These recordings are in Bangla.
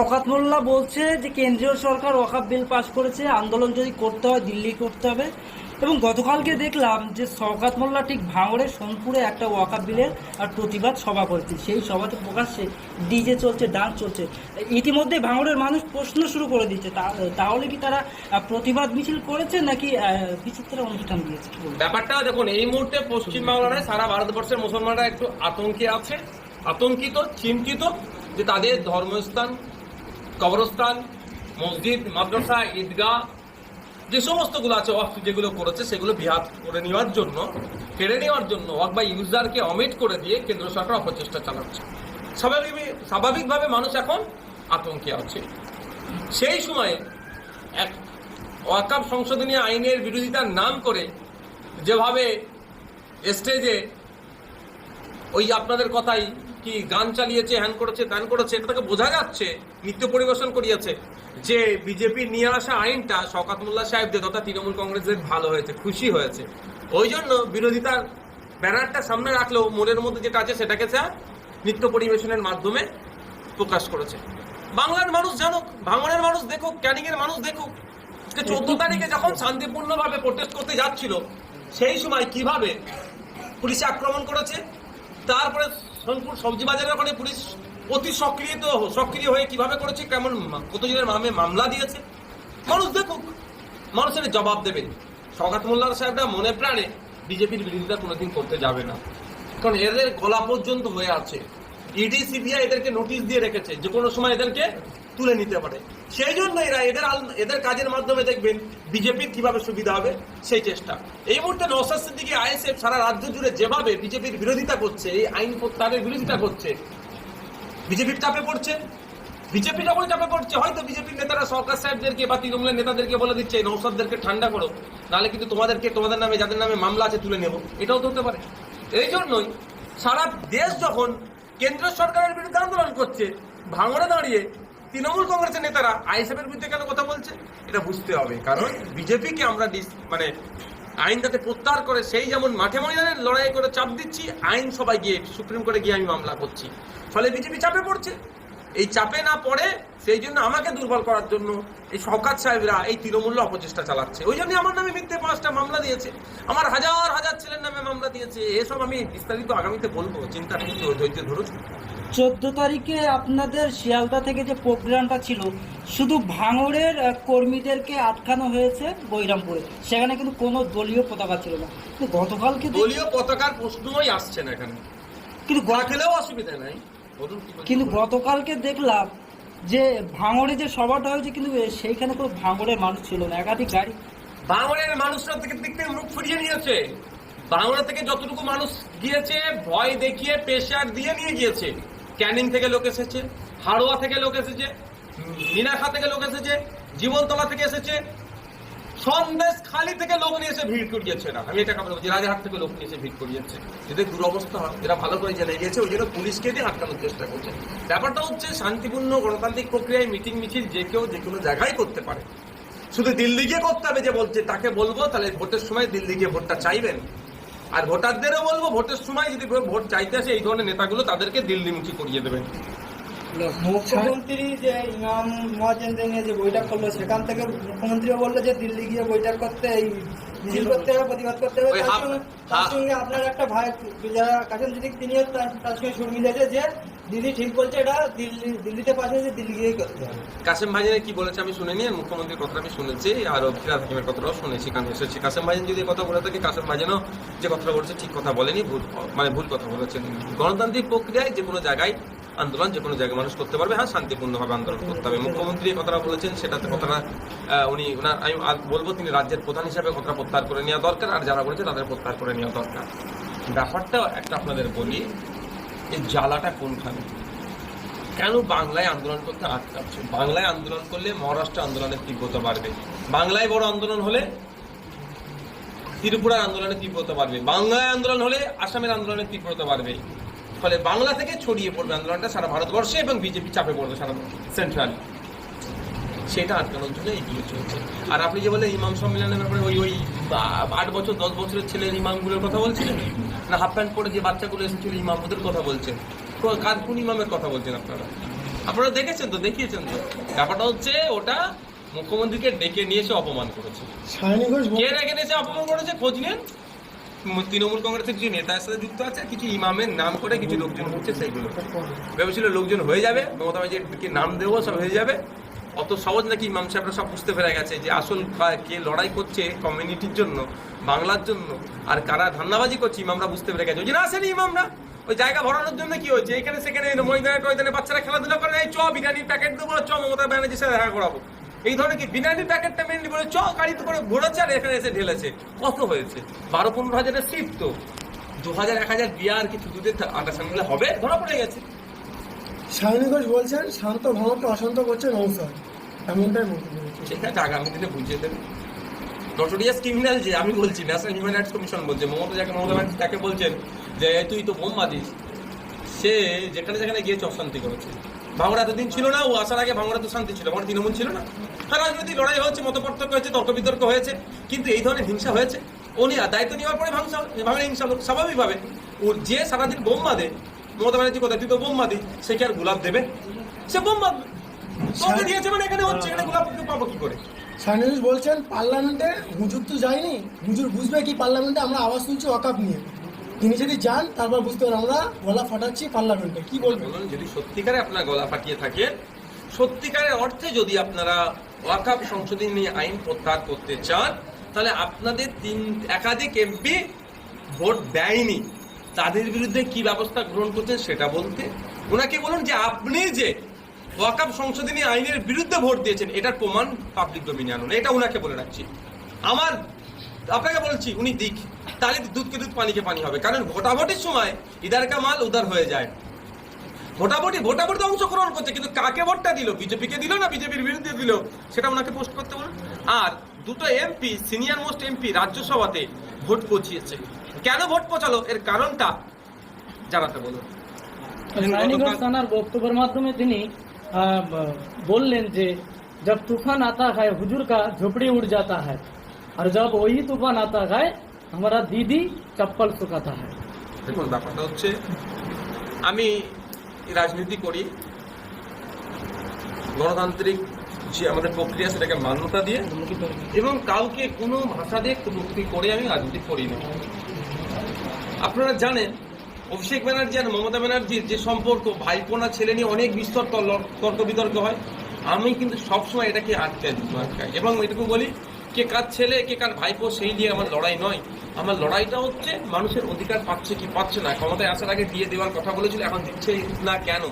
শওকাত মোল্লা বলছে যে কেন্দ্রীয় সরকার ওয়াকাব বিল পাশ করেছে, আন্দোলন যদি করতে হয়, দিল্লি করতে হবে। এবং গতকালকে দেখলাম যে শওকাত মোল্লা ঠিক ভাঙড়ে সোনপুরে একটা ওয়াকাব বিলের আর প্রতিবাদ সভা করেছে। সেই সভাতে প্রকাশ্যে ডিজে চলছে, ডান্স চলছে। ইতিমধ্যে ভাঙড়ের মানুষ প্রশ্ন শুরু করে দিচ্ছে। তাহলে কি তারা প্রতিবাদ মিছিল করেছে নাকি বিচিত্র অনুষ্ঠান দিয়েছে? ব্যাপারটা দেখুন, এই মুহূর্তে পশ্চিমবাংলা নয় সারা ভারতবর্ষের মুসলমানরা একটু আতঙ্কে আছে। আতঙ্কিত, চিন্তিত যে তাদের ধর্মস্থান কবরস্থান, মসজিদ, মাদ্রাসা, ঈদগাহ, যে সমস্তগুলো আছে ওয়াকফ যেগুলো করেছে, সেগুলো বিহাত করে নেওয়ার জন্য কেড়ে নেওয়ার জন্য ওয়াক বা ইউজারকে অমিট করে দিয়ে কেন্দ্র সরকার অপচেষ্টা চালাচ্ছে। স্বাভাবিক স্বাভাবিকভাবে মানুষ এখন আতঙ্কে আছে। সেই সময়ে এক ওয়াকাব সংশোধনী আইনের বিরোধিতার নাম করে যেভাবে স্টেজে ওই আপনাদের কথাই কি গান চালিয়েছে হ্যান করেছে ত্যান করেছে এটা থেকে বোঝা যাচ্ছে নৃত্য পরিবেশন করিয়েছে। যে বিজেপি নিয়ে আসা আইনটা শওকাত মোল্লা সাহেবদের তথা তৃণমূল কংগ্রেসের ভালো হয়েছে খুশি হয়েছে। ওই জন্য বিরোধিতার ব্যানারটা সামনে রাখলেও মনের মধ্যে যেটা আছে সেটাকে যা নৃত্য পরিবেশনের মাধ্যমে প্রকাশ করেছে। বাংলার মানুষ জানুক ভাঙনের মানুষ দেখুক ক্যানিংয়ের মানুষ দেখুক যে চোদ্দ তারিখে যখন শান্তিপূর্ণভাবে প্রোটেস্ট করতে যাচ্ছিল সেই সময় কীভাবে পুলিশে আক্রমণ করেছে তারপরে সোনপুর সবজি বাজারের ওখানে পুলিশ অতি সক্রিয় সক্রিয় হয়ে কীভাবে করেছে, কেমন কতজনের মামে মামলা দিয়েছে? মানুষ দেখুক, মানুষের জবাব দেবেন সগাত মোল্লার সাহেবরা মনে প্রাণে বিজেপির বিরোধিতা কোনোদিন করতে যাবে না। কারণ এদের গলা পর্যন্ত হয়ে আছে। ইডি সিবিআই এদেরকে নোটিশ দিয়ে রেখেছে যে কোনো সময় এদেরকে তুলে নিতে পারে। সেই জন্য এরা এদের এদের কাজের মাধ্যমে দেখবেন বিজেপির কীভাবে সুবিধা হবে সেই চেষ্টা। এই মুহূর্তে নৌসাদ সিদ্দিকী, আইএসএফ সারা রাজ্য জুড়ে যেভাবে বিজেপির বিরোধিতা করছে, এই আইন প্রত্যাহারের বিরোধিতা করছে, বিজেপির চাপে পড়ছে, বিজেপি যখন চাপে পড়ছে, হয়তো বিজেপির নেতারা সরকার সাহেবদেরকে বা তৃণমূলের নেতাদেরকে বলে দিচ্ছে নৌসাদদেরকে ঠান্ডা করো, নাহলে কিন্তু তোমাদেরকে, তোমাদের নামে, যাদের নামে মামলা আছে তুলে নেব। এটাও তো হতে পারে। এই জন্যই সারা দেশ যখন কেন্দ্র সরকারের বিরুদ্ধে আন্দোলন করছে, ভাঙড়ে দাঁড়িয়ে তৃণমূল কংগ্রেসের নেতারা আইএসএফের বিরুদ্ধে কেন কথা বলছে? এটা বুঝতে হবে। কারণ বিজেপিকে আমরা মানে আইন যাতে প্রত্যাহার করে সেই যেমন মাঠে ময়দানে লড়াই করে চাপ দিচ্ছি, আইন সবাই গিয়ে, সুপ্রিম কোর্টে গিয়ে আমি মামলা করছি। ফলে বিজেপি চাপে পড়ছে। এই চাপে না পড়ে, সেই জন্য আমাকে দুর্বল করার জন্য এই শওকাত সাহেবরা এই তৃণমূল্য অপচেষ্টা চালাচ্ছে। ওই জন্য আমার নামে মিথ্যে পাঁচটা মামলা দিয়েছে। আমার হাজার হাজার ছেলের নামে মামলা দিয়েছে। এসব আমি বিস্তারিত আগামীতে বলব। চিন্তা নেই, ধৈর্য ধরুন। চোদ্দ তারিখে আপনাদের শিয়ালদা থেকে যে প্রোগ্রামটা ছিল শুধু ভাঙড়ের কর্মীদেরকে আটকানো হয়েছে বৈরামপুরে। সেখানে কিন্তু কোনো দলীয় পতাকা ছিল না। কিন্তু গতকালকে দলীয় পতাকার প্রশ্নই আসছে না এখানে। কিন্তু গোয়া খেলেও অসুবিধা নাই? কিন্তু গতকালকে দেখলাম যে ভাঙড়ে যে সভাটা হয়েছে কিন্তু সেইখানে কোনো ভাঙড়ের মানুষ ছিল না একাধিক গাড়ি। বাংলার মানুষরা থেকে দিক থেকে মুখ ফিরিয়ে নিয়েছে। বাংলা থেকে যতটুকু মানুষ গিয়েছে ভয় দেখিয়ে প্রেশার দিয়ে নিয়ে গিয়েছে। ক্যানিং থেকে লোক এসেছে, হাড়োয়া থেকে লোক এসেছে মিনাখা থেকে লোক এসেছে, জীবনতলা থেকে এসেছে, সন্দেশ খালি থেকে লোক নিয়ে এসে ভিড় করিয়েছে না। আমি এটা কথা বলছি, রাজারহাট থেকে লোক নিয়ে এসে ভিড় করিয়েছে। এদের দুরবস্থা, এরা ভালো করে জেনে গিয়েছে, ওই জন্য পুলিশকে দিয়ে আটকানোর চেষ্টা করছে। ব্যাপারটা হচ্ছে, শান্তিপূর্ণ গণতান্ত্রিক প্রক্রিয়ায় মিটিং মিছিল যে কেউ যে কোনো জায়গায় করতে পারে। শুধু দিল্লি গিয়ে করতে হবে যে বলছে, তাকে বলব, তাহলে ভোটের সময় দিল্লি গিয়ে ভোটটা চাইবেন। আর ভোটারদেরও বলব ভোটের সময় যদি ভোট চাইতে আসে এই ধরনের নেতাগুলো তাদেরকে দিল্লিমুখী করিয়ে দেবেন মুখ্যমন্ত্রী যে ইমাম মহাজেন্দ্র নিয়ে যে বৈঠক করল সেখান থেকে মুখ্যমন্ত্রীও বলল যে দিল্লি গিয়ে বৈঠক করতে এই মিছিল করতে হবে প্রতিবাদ করতে হবে। তার সঙ্গে- আপনার একটা ভাই যারা কাশেম যদি তার তার সঙ্গে সুর মিলেছে যে দিল্লি ঠিক বলছে, এটা দিল্লি, দিল্লিতে পাশে যে দিল্লি গিয়েই করতে হবে। কাসেম ভাইজানের কি বলেছে আমি শুনিনি আর মুখ্যমন্ত্রীর কথাটা আমি শুনেছি, আর ফিরাদ হাকিমের কথাটাও শুনেছি, কারণ এসেছি কাসেম ভাইজান যদি কথা বলে থাকে, কাসেম ভাইজানও যে কথাটা বলেছে, ঠিক কথা বলেনি, ভুল মানে ভুল কথা বলেছেন। গণতান্ত্রিক প্রক্রিয়ায় যে কোনো জায়গায় আন্দোলন, যে কোনো জায়গায় মানুষ করতে পারবে হ্যাঁ শান্তিপূর্ণভাবে আন্দোলন করতে হবে। মুখ্যমন্ত্রী কথাটা বলেছেন, সেটাতে কথাটা উনি ওনার আমি বলব, তিনি রাজ্যের প্রধান হিসাবে কথাটা প্রত্যাহার করে নেওয়া দরকার, আর যারা বলেছে তাদের প্রত্যাহার করে নেওয়া দরকার। ব্যাপারটা একটা আপনাদের বলি এই জ্বালাটা কোনখানে? কেন বাংলায় আন্দোলন করতে আটকাচ্ছে বাংলায় আন্দোলন করলে মহারাষ্ট্র আন্দোলনের তীব্রতা বাড়বে। বাংলায় বড় আন্দোলন হলে ত্রিপুরার আন্দোলনের তীব্রতা বাড়বে। বাংলায় আন্দোলন হলে আসামের আন্দোলনের তীব্রতা বাড়বে। ফলে বাংলা থেকে ছড়িয়ে পড়বে আন্দোলনটা সারা ভারতবর্ষে এবং বিজেপি চাপে পড়বে সারা সেন্ট্রাল সেটা আটকানোর জন্য এইগুলো চলছে আর আপনি যে বললেন ইমাম সম্মেলনের ব্যাপারে ওই ওই আট বছর দশ বছরের ছেলের ইমামগুলোর কথা বলছিলেন? না হাফ প্যান্ট পরে যে বাচ্চাগুলো এসেছিল ইমাম ওদের কথা বলছেন। কার কোন ইমামের কথা বলছেন আপনারা? আপনারা দেখেছেন তো দেখিয়েছেন তো। ব্যাপারটা হচ্ছে ওটা মুখ্যমন্ত্রীকে ডেকে নিয়ে এসে অপমান করেছে। কে ডেকে নিয়ে এসে অপমান করেছে? খোঁজ নিন। তৃণমূল কংগ্রেসের কিছু নেতার সাথে যুক্ত আছে কিছু ইমামের নাম করে কিছু লোকজন হচ্ছে সেইগুলো। ভেবেছিল লোকজন হয়ে যাবে মমতা ব্যানার্জিকে নাম দেবো সব হয়ে যাবে। অত সহজ নাকি ইমাম সাহেবরা সব বুঝতে পেরে গেছে যে আসল কা- লড়াই করছে কমিউনিটির জন্য, বাংলার জন্য, আর কারা ধান্দাবাজি করছে ইমামরা বুঝতে পেরে গেছে। ওই জন্য আসেনি ইমামরা। ওই জায়গা ভরানোর জন্য কি হয়েছে? এখানে, সেখানে ময়দানে টয়দানে বাচ্চারা খেলাধুলা করে, এই চ, বিরিয়ানির প্যাকেট দেবো, চ মমতা ব্যানার্জির সাথে দেখা করাবো। এই ধরনের কি বিরিয়ানির প্যাকেটটা মেনলি বলে, চ গাড়িতে করে ঘোরাচ্ছে আর এখানে এসে ঢেলেছে। কত হয়েছে? বারো, পনেরো হাজারের সিট তো। দু হাজার, এক হাজার বিয়ার কিছু দুধের সামলে হবে? ধরা পড়ে গেছে। সায়নী ঘোষ বলছেন, শান্ত ভ্রমণকে অশান্ত করছে নৌসাদ। ঠিক আছে আগামী দিনে বুঝিয়ে দেবে। ক্রিমিনাল যে, আমি বলছি ন্যাশনাল হিউম্যান রাইটস কমিশন বলছে, মমতা যাকে, মমতা ব্যানার্জি তাকে বলছেন যে তুই তো বোম সে যেখানে যেখানে গিয়ে অশান্তি করেছে। ভাঙড়া ছিল না, ও আসার আগে ভাঙড়া তো শান্তি ছিল ভাঙড়া তৃণমূল ছিল না। হ্যাঁ লড়াই হয়েছে মত পার্থক্য হয়েছে তর্ক বিতর্ক হয়েছে, কিন্তু এই ধরনের হিংসা হয়েছে। উনি দায়িত্ব নেওয়ার পরে ভাঙসা ভাঙড়া হিংসা হলো স্বাভাবিকভাবে ও যে সারাদিন বোম বাঁধে মমতা ব্যানার্জি কথা তুই তো বোম বাঁধি সে কি আর গোলাপ দেবে? সে বোম তোকে দিয়েছে মানে এখানে হচ্ছে এখানে গোলাপ পাবো কি করে? সায়নী বলছেন পার্লামেন্টে হুজুর তো যায়নি। হুজুর বুঝবে কি পার্লামেন্টে আমরা আওয়াজ তুলছি ওয়াকাপ নিয়ে। তিনি যদি যান তারপর বুঝতে পারেন আমরা গলা ফাটাচ্ছি পার্লামেন্টে। কি বলবেন? যদি সত্যিকারে আপনার গলা ফাটিয়ে থাকে সত্যিকারের অর্থে যদি আপনারা ওয়াকাফ সংশোধনী আইন প্রত্যাহার করতে চান তাহলে আপনাদের তিন একাধিক এমপি ভোট দেয়নি। তাদের বিরুদ্ধে কি ব্যবস্থা গ্রহণ করছেন সেটা বলতে। ওনাকে বলুন যে আপনি যে ওয়াকাফ সংশোধনী আইনের বিরুদ্ধে ভোট দিয়েছেন, এটার প্রমাণ পাবলিক ডোমিনে আনুন। এটা ওনাকে বলে রাখছি। আমার, আপনাকে বলছি, উনি দিক। তাহলে দুধকে দুধ, পানিকে পানি হবে। কারণ ভোটাভোটির সময় ইদার কা মাল উদার হয়ে যায়। ভোটাভুটি ভোটাভুটিতে অংশগ্রহণ করছে, কিন্তু কাকে ভোটটা দিল? বিজেপিকে দিল না বিজেপির বিরুদ্ধে দিল? সেটা ওনাকে পোস্ট করতে বলুন। আর দুটো এমপি সিনিয়র মোস্ট এমপি রাজ্যসভাতে ভোট পৌঁছিয়েছে। কেন ভোট পৌঁছালো? এর কারণটা জানাতে বলুন। থানার বক্তব্যের মাধ্যমে তিনি আহ, ব- বললেন যে जब तूफान आता है हुजूर का झोपड़ी उड़ जाता है और जब वही तूफान आता है हमारा दीदी चप्पल सुखाता है দেখুন ব্যাপারটা হচ্ছে আমি রাজনীতি করি গণতান্ত্রিক যে আমাদের প্রক্রিয়া সেটাকে মান্যতা দিয়ে এবং কাউকে কোনো ভাষা দিয়ে কটূক্তি করে আমি রাজনীতি করি না আপনারা জানেন অভিষেক ব্যানার্জি আর মমতা ব্যানার্জির যে সম্পর্ক, ভাইপোনা, ছেলে নিয়ে অনেক বিস্তর তর্ক বিতর্ক হয়। আমি কিন্তু সবসময় এটাকে আটকে আটকাই এবং এটুকু বলি, কে কার ছেলে, কে কার ভাইপো, সেই নিয়ে আমার লড়াই নয়। আমার লড়াইটা হচ্ছে মানুষের অধিকার পাচ্ছে কি পাচ্ছে না। ক্ষমতায় আসার আগে দিয়ে দেওয়ার কথা বলেছিল, এখন দিচ্ছে না কেন?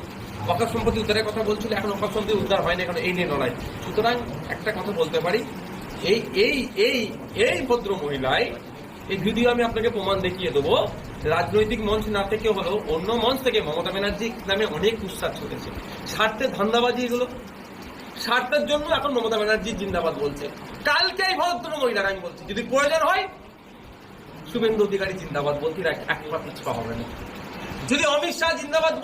অকাশ সম্পত্তি উদ্ধারের কথা বলছিল, এখন অকাশ সম্পত্তি উদ্ধার হয় না এখন এই নিয়ে লড়াই। সুতরাং একটা কথা বলতে পারি, এই এই এই এই ভদ্র মহিলায় এই ভিডিও আমি আপনাকে প্রমাণ দেখিয়ে দেবো। রাজনৈতিক মঞ্চ না থেকে হলো অন্য মঞ্চ থেকে মমতা ব্যানার্জি নামে অনেক উৎসাহ ছুটেছে। স্বার্থের ধান্দাবাজি এগুলো। স্বার্থের জন্য এখন মমতা ব্যানার্জি জিন্দাবাদ বলছে। কালকে এই ভদ্র মহিলার আমি বলছি, যদি প্রয়োজন হয়, শুভেন্দু অধিকারী জিন্দাবাদ বলতে এক একবার পিছপা হবে না। যদি অমিত শাহ জিন্দাবাদ